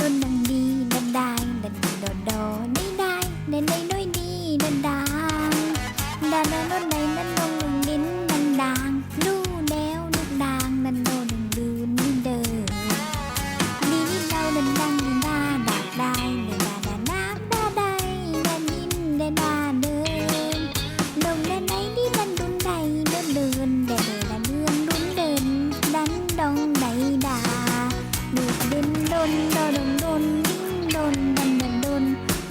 ดนดันดีดันได้ดันดีโดโด งดนดันดันดน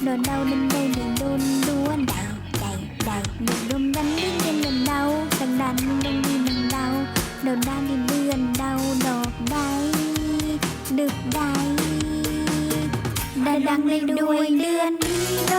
โดนเดาดินเดนดินโดนด้วนใดใดใดดุมดุมดันดิ้น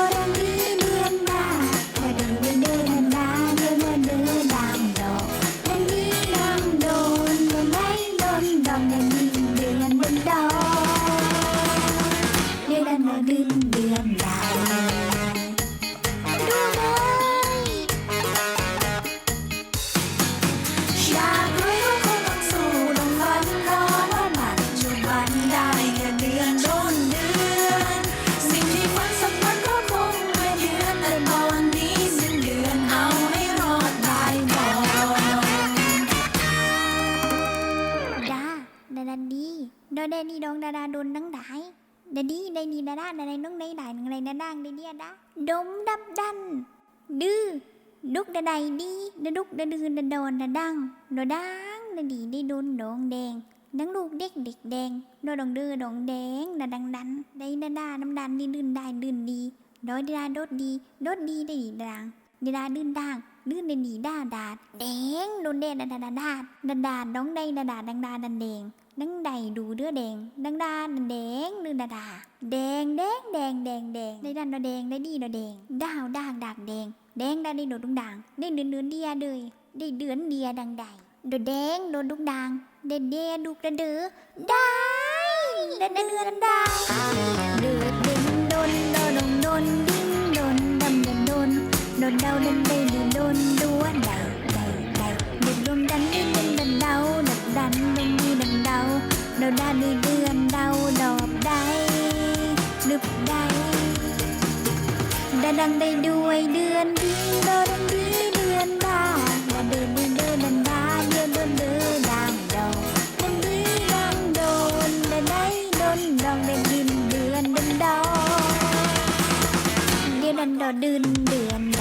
ดีโดเดนีดองดาดาโดนดังไดดาดีไดนีดาดาดาไดน้องไดได้นังไรดาดังไดเดียดาดมดับดัน ดื้อดุกดาไดดีดาดุกดาดือดาโดนดาดังโดดังดาดีได้โดนดองแดงดังลูกเด็กเด็กแดงโดดองดื้อดองแดงดาดังดันได้ดาดาน้ำดันดีดื่นได้ดื่นดีโดยดาโดดดีโดดดีได้ดีดังดาดาดืนดังดื่นได้ดีดาดาดแดงโดนแดงดาดาดาดาดาดาดองได้ดาดาดังดาดันแดง ดังใดดูเดือแดงดังดาดันแดงดือดาดาแดงแดงแดงแดงแดงได้ดันดาแดงได้ดีดาแดงดาวด่างดากแดงแดงได้ได้โดดดุงด่างได้เดือนเดือนเดียเลยได้เดือนเดียดังใดโดดแดงโดดดุงด่างได้เดียดุกระเดือได้ได้เดือนได้เดือดดินโดนโดดงโดนดิ้งโดนดำเดินโดนโดนดาเดินได้ดินโดนดัวใดใดใดเดือดรวมดันดิ้นดิน โดนดาดีเดือนเดาดอกได้ดึบได้ดาดังได้ด้วยเดือนดีโดดังดีเดือนดาดาเดินดินเดินดันดาเดือนเดินเดินดังดองดังดีดังโดนดาได้โดนดองเดินดินเดือนดินดอเดือนดันดอเดือนเดือน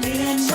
ได้แค่เดือนช